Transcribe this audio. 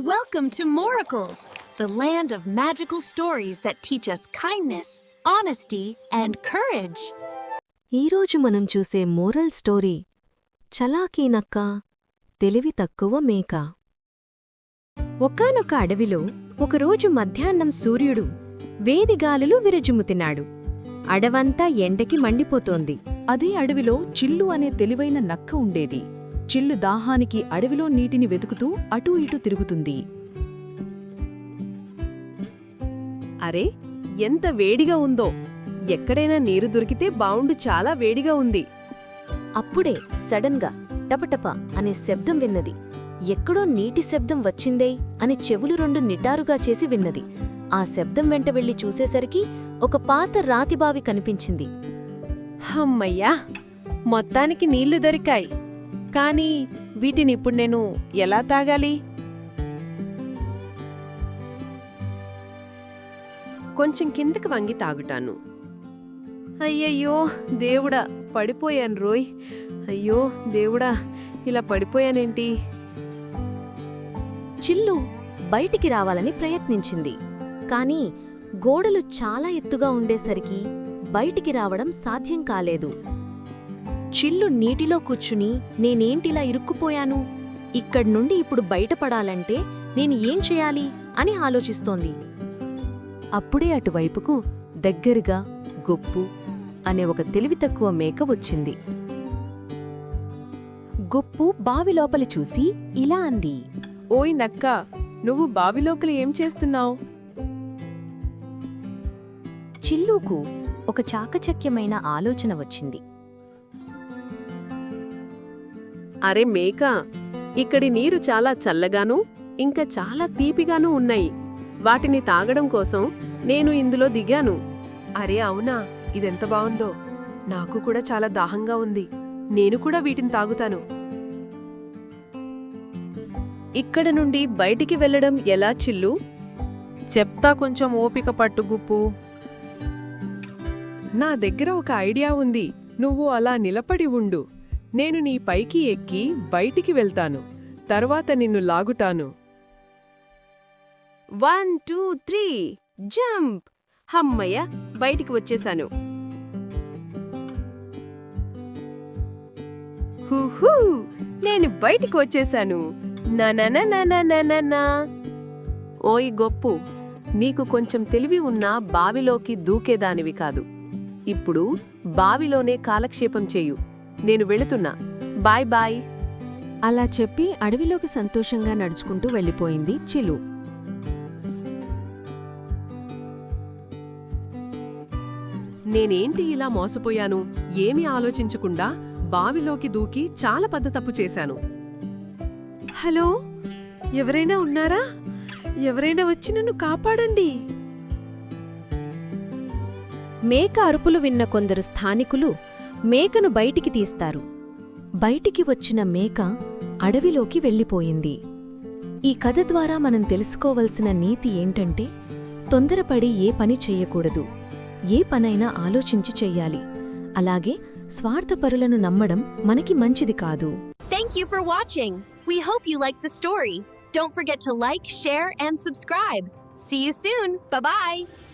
Welcome to Moracles, the land of magical stories that teach us kindness, honesty, and courage. ఈరోజు మనం చూసే moral story చలాకీనక్క తెలివి తక్కువ మేక. ఒకానొక అడవిలో ఒకరోజు మధ్యాహ్నం సూర్యుడు వేదిగాలులు విరజుముతినాడు అడవంతా ఎండకి మండిపోతోంది. అదే అడవిలో చిల్లు అనే తెలివైన నక్క ఉండేది. చిల్లు దాహానికి అడవిలో నీటిని వెతుకుతూ అటూ ఇటూ తిరుగుతుంది. అరే ఎంత వేడిగా ఉందో. ఎక్కడైనా నీరు దొరికితే బావుండు చాలా వేడిగా ఉంది. అప్పుడే సడన్గా టపటప అనే శబ్దం విన్నది. ఎక్కడో నీటి శబ్దం వచ్చిందే అని చెవులు రెండు నిటారుగా చేసి విన్నది. ఆ శబ్దం వెంట వెళ్ళి చూసేసరికి ఒక పాత రాతిబావి కనిపించింది. హమ్మయ్యా! మొత్తానికి నీళ్ళు దొరికాయి. కానీ వీటిని ఇప్పుడు నేను ఎలా తాగాలి? కొంచెం కిందకి వంగి తాగుతాను. అయ్యయ్యో దేవుడా పడిపోయాను రోయ్. అయ్యో దేవుడా ఇలా పడిపోయానేంటి? చిల్లు బయటికి రావాలని ప్రయత్నించింది. కాని గోడలు చాలా ఎత్తుగా ఉండేసరికి బయటికి రావడం సాధ్యం కాలేదు. చిల్లు నీటిలో కూర్చుని నేనేంటిలా ఇరుక్కుపోయాను? ఇక్కడ్నుండి ఇప్పుడు బయటపడాలంటే నేను ఏం చేయాలి? అని ఆలోచిస్తోంది. అప్పుడే అటువైపుకు దగ్గరగా గొప్పు అనే ఒక తెలివితక్కువ మేక వచ్చింది. గొప్పు బావి లోపలి చూసి ఇలా అంది. ఓయ్ నక్క నువ్వు బావిలోకలి ఏం చేస్తున్నావు? చిల్లుకు ఒక చాకచక్యమైన ఆలోచన వచ్చింది. అరే మేక ఇక్కడి నీరు చాలా చల్లగాను ఇంకా చాలా తీపిగాను ఉన్నాయి. వాటిని తాగడం కోసం నేను ఇందులో దిగాను. అరే అవునా ఇదెంత బావుందో. నాకు కూడా చాలా దాహంగా ఉంది. నేను కూడా వీటిని తాగుతాను. ఇక్కడ నుండి బయటికి వెళ్ళడం ఎలా చిల్లు? చెప్తా కొంచెం ఓపిక పట్టు గుప్పు. నా దగ్గర ఒక ఐడియా ఉంది. నువ్వు అలా నిలబడి ఉండు. నేను నీ పైకి ఎక్కి బయటికి వెళ్తాను. తర్వాత నిన్ను లాగుతాను. One two three jump! హమ్మయ్య బయటికి వచ్చేశాను హూహూ! నేను బయటికి వచ్చేశాను నా ఓయ్ గొప్పు నీకు కొంచెం తెలివి ఉన్నా బావిలోకి దూకేదానివి కాదు. ఇప్పుడు బావిలోనే కాలక్షేపం చేయు. నేను వెళుతున్నా. Bye bye. అలా చెప్పి అడవిలోకి సంతోషంగా నడుచుకుంటూ వెళ్ళిపోయింది చిలు. నేనేంటి ఇలా మోసపోయాను? ఏమీ ఆలోచించకుండా బావిలోకి దూకి చాలా పెద్ద తప్పు చేశాను. హలో? ఎవరైనా ఉన్నారా? ఎవరైనా వచ్చి నన్ను కాపాడండి. మేక అరుపులు విన్న కొందరు స్థానికులు మేకను బయటికి తీస్తారు. బయటికి వచ్చిన మేక అడవిలోకి వెళ్ళిపోయింది. ఈ కథ ద్వారా మనం తెలుసుకోవలసిన నీతి ఏంటంటే తొందరపడి ఏ పని చెయ్యకూడదు ఏ పనైనా ఆలోచించి చెయ్యాలి. అలాగే స్వార్థపరులను నమ్మడం మనకి మంచిది కాదు. Thank you for watching we hope you like the story don't forget to like share and subscribe see you soon Bye.